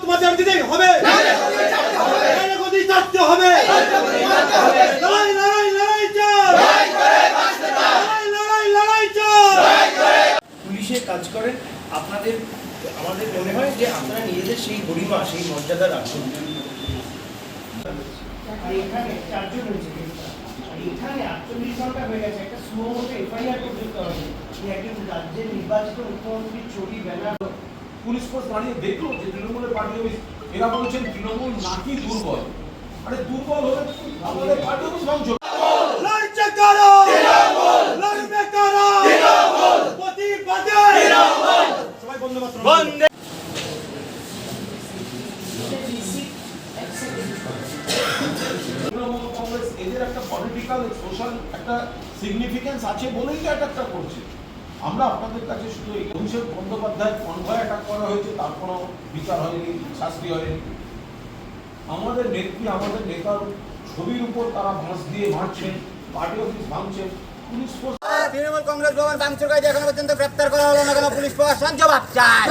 তোমাদের দিতেই হবে। হবে লড়াই লড়াই লড়াই চল লড়াই লড়াই লড়াই চল পুলিশে কাজ করেন আপনাদের আমাদের মনে হয় যে আপনারা নিজেদের সেই গরিমা মর্যাদা রাখুন এখানে চারজন হয়েছে এখানে আটচল্লিশ ঘণ্টা হয়ে গেছে একটা স্লো মতো এফআইআর পর্যন্ত হবে একজন রাজ্যের নির্বাচিত মুখ্যমন্ত্রীর ছবি ব্যানার পুলিশ ফোর্স দাঁড়িয়ে দেখল যে তৃণমূলের পার্টি অফিস এরা বলছেন তৃণমূল নাকি দুর্বল। আরে দুর্বল হলে আমাদের পার্টি অফিস ভাঙছ লড়ছে কারা? লড়বে কারা? প্রতিবাদে। সবাই বন্ধ বন্ধে পলিটিক্যাল সোশ্যাল একটা সিগনিফিকেন্স আছে বলেই তো অ্যাটাকটা করছে। আমরা আপনাদের কাছে শুধু এই অভিষেক বন্দ্যোপাধ্যায় কনভয় অ্যাটাক করা হয়েছে তার কোনো বিচার হয়নি, শাস্তি হয়নি। আমাদের নেত্রী, আমাদের নেতার ছবির উপর তারা ভাঁজ দিয়ে মারছেন পার্টি অফিস ভাঙছেন তৃণমূল কংগ্রেস ভবন ভাঙচুরকারী এখনও পর্যন্ত গ্রেপ্তার করা হলো না কেন? পুলিশ প্রশাসন জবাব চায়।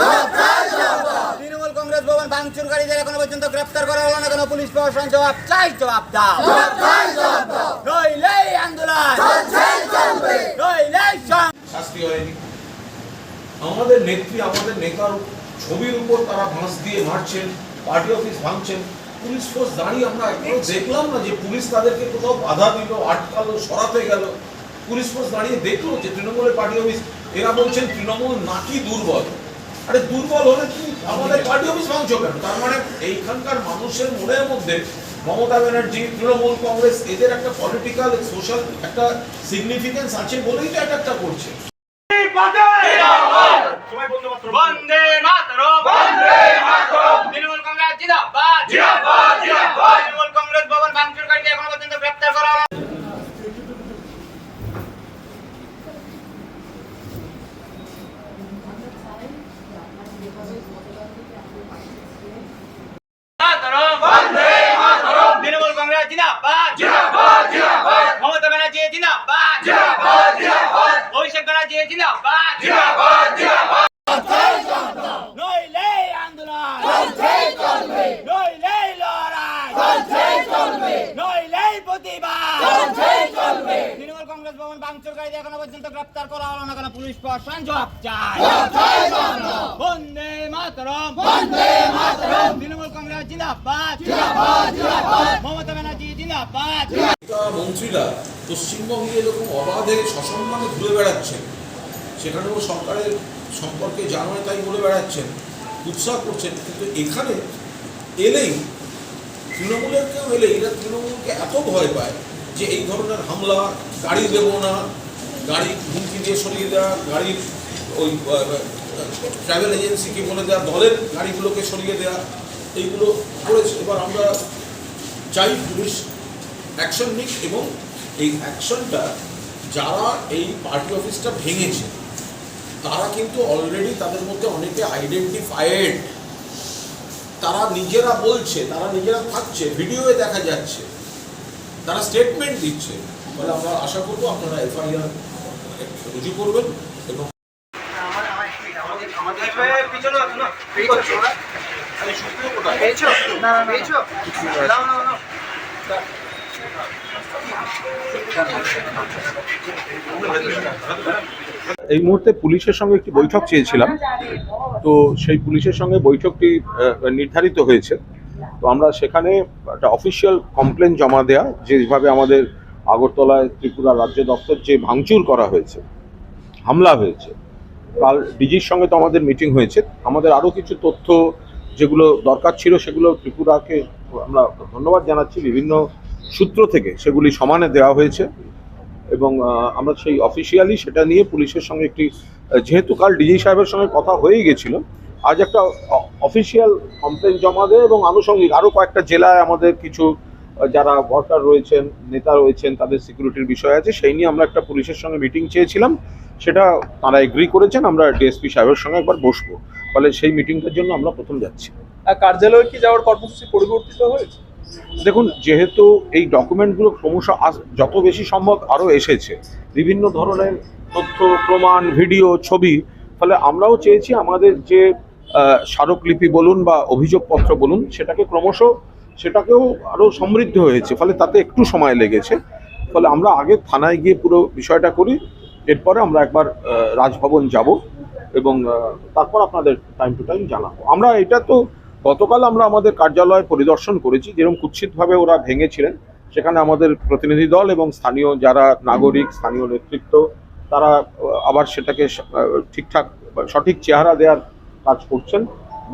তৃণমূল কংগ্রেস ভবন ভাঙচুরকারীদের এখনও পর্যন্ত গ্রেপ্তার করা হলো না কেন? পুলিশ প্রশাসন জবাব চাই জবাব দাও। শাস্তি হয়নি। আমাদের নেত্রী আমাদের নেতার ছবির উপর তারা ভাঁজ দিয়ে মারছেন পার্টি অফিস ভাঙছেন। পুলিশ ফোর্স দাঁড়িয়ে আমরা দেখলাম না যে পুলিশ তাদেরকে কোথাও বাধা দিল আটকালো সরাতে গেল। পুলিশ ফোর্স দাঁড়িয়ে দেখল যে তৃণমূলের পার্টি অফিস এরা বলছেন তৃণমূল নাকি দুর্বল। আরে দুর্বল হলে কি? আমাদের পার্টি অফিস ভাঙছো কেন? তার মানে এইখানকার মানুষের মনের মধ্যে মমতা ব্যানার্জি তৃণমূল কংগ্রেস এদের একটা পলিটিক্যাল সোশ্যাল একটা সিগনিফিকেন্স আছে বলেই তো একটা করছে। সবাই বন্দে মাতরম! বন্দে মাতরম! তৃণমূল কংগ্রেস জিন্দাবাদ! জিন্দাবাদ জিন্দাবাদ! তৃণমূল কংগ্রেস ভবন ভাঙচুরকারীদের এখনও পর্যন্ত গ্রেপ্তার করা হলো না। মাতরম বন্দে মাতরম তৃণমূল কংগ্রেস জিন্দাবাদ জিন্দাবাদ জিন্দাবাদ মমতা ব্যানার্জি জিন্দাবাদ জিন্দাবাদ জিন্দাবাদ অভিষেক জিন্দাবাদ জিন্দাবাদ। জিন্দাবাদ নইলেই আন্দোলন। নইলেই লড়াই। নইলেই প্রতিবাদ। তৃণমূল কংগ্রেস ভবন ভাঙচুরকারীদের এখনও পর্যন্ত গ্রেপ্তার করা হলো না কেন? পুলিশ প্রশাসন জবাব চায়। বন্দে মাতরম। বন্দে মাতরম। তৃণমূল কংগ্রেস জিন্দাবাদ। জিন্দাবাদ জিন্দাবাদ। মমতা ব্যানার্জি জিন্দাবাদ। মন্ত্রীরা পশ্চিমবঙ্গে এরকম অবাধে সসম্মানে ঘুরে বেড়াচ্ছেন। সেখানেও সরকারের সম্পর্কে জানোয়, তাই বলে বেড়াচ্ছেন, উৎসাহ করছেন। কিন্তু এখানে এলেই, তৃণমূলের কেউ এলে এরা তৃণমূলকে এত ভয় পায় যে এই ধরনের হামলা, গাড়ি দেবো না, গাড়ি হুমকি দিয়ে সরিয়ে দেওয়া, গাড়ির ওই ট্রাভেল এজেন্সিকে বলে দেওয়া, দলের গাড়িগুলোকে সরিয়ে দেওয়া, এইগুলো করেছে। এবার আমরা চাই পুলিশ অ্যাকশন নিক এবং এই অ্যাকশনটা যারা এই পার্টি অফিসটা ভেঙেছে তারা কিন্তু অলরেডি তাদের মধ্যে অনেকে আইডেন্টিফাইড তারা নিজেরা বলছে তারা নিজেরা থাকছে ভিডিওয়ে দেখা যাচ্ছে তারা স্টেটমেন্ট দিচ্ছে ফলে আমরা আশা করব আপনারা এফআইআর রুজু করবেন এবং এই মুহূর্তে পুলিশের সঙ্গে একটি বৈঠক চেয়েছিলাম। তো সেই পুলিশের সঙ্গে বৈঠকটি নির্ধারিত হয়েছে। তো আমরা সেখানে একটা অফিসিয়াল কমপ্লেন জমা দেয়া যেভাবে আমাদের আগরতলায় ত্রিপুরা রাজ্য দপ্তর যে ভাঙচুর করা হয়েছে, হামলা হয়েছে, কাল ডিজির সঙ্গে তো আমাদের মিটিং হয়েছে। আমাদের আরও কিছু তথ্য যেগুলো দরকার ছিল, সেগুলো ত্রিপুরাকে আমরা ধন্যবাদ জানাচ্ছি। বিভিন্ন সূত্র থেকে সেগুলি সমানে দেওয়া হয়েছে। এবং আমরা সেই অফিসিয়ালি সেটা নিয়ে পুলিশের সঙ্গে একটি যেহেতু কাল ডিজি সাহেবের সঙ্গে কথা হয়েই গেছিল, আজ একটা অফিসিয়াল কমপ্লেন জমা দেয় এবং আনুষঙ্গিক আরও কয়েকটা জেলায় আমাদের কিছু যারা ওয়ার্কার রয়েছেন, নেতা রয়েছেন, তাদের সিকিউরিটির বিষয় আছে, সেই নিয়ে আমরা একটা পুলিশের সঙ্গে মিটিং চেয়েছিলাম, সেটা তারা এগ্রি করেছেন, আমরা ডিএসপি সাহেবের সঙ্গে একবার বসবো, ফলে সেই মিটিংটার জন্য আমরা প্রথম যাচ্ছি। কার্যালয়ে কি যাওয়ার কর্মসূচি পরিবর্তিত হয়েছে? দেখুন, যেহেতু এই ডকুমেন্টগুলো ক্রমশ যত বেশি সম্ভব আরও এসেছে, বিভিন্ন ধরনের তথ্য, প্রমাণ ভিডিও ছবি, ফলে আমরাও চেয়েছি আমাদের যে স্মারকলিপি বলুন বা অভিযোগপত্র বলুন, সেটাকে ক্রমশ, সেটাকেও আরও সমৃদ্ধ হয়েছে, ফলে তাতে একটু সময় লেগেছে। ফলে আমরা আগে থানায় গিয়ে পুরো বিষয়টা করি, এরপরে আমরা একবার রাজভবন যাব এবং তারপর আপনাদের টাইম টু টাইম জানাব। আমরা এটা তো গতকাল আমরা আমাদের কার্যালয় পরিদর্শন করেছি যেরকম কুৎসিতভাবে ওরা ভেঙেছিলেন। সেখানে আমাদের প্রতিনিধি দল এবং স্থানীয় যারা নাগরিক, স্থানীয় নেতৃত্ব, তারা আবার সেটাকে ঠিকঠাক, সঠিক চেহারা দেওয়ার কাজ করছেন।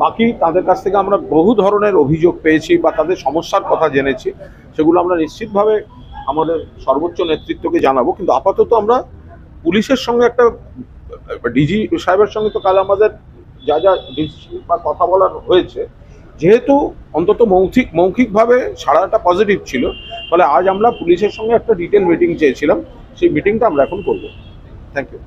বাকি তাদের কাছ থেকে আমরা বহু ধরনের অভিযোগ পেয়েছি বা তাদের সমস্যার কথা জেনেছি, সেগুলো আমরা নিশ্চিতভাবে আমাদের সর্বোচ্চ নেতৃত্বকে জানাব। কিন্তু আপাতত আমরা পুলিশের সঙ্গে একটা ডিজি সাহেবের সঙ্গে তো কাল আমাদের যা যা ডিসিশন বা কথা বলার হয়েছে, যেহেতু অন্তত মৌখিক মৌখিকভাবে সাড়াটা পজিটিভ ছিল, ফলে আজ আমরা পুলিশের সঙ্গে একটা ডিটেল মিটিং চেয়েছিলাম, সেই মিটিংটা আমরা এখন করব। Thank you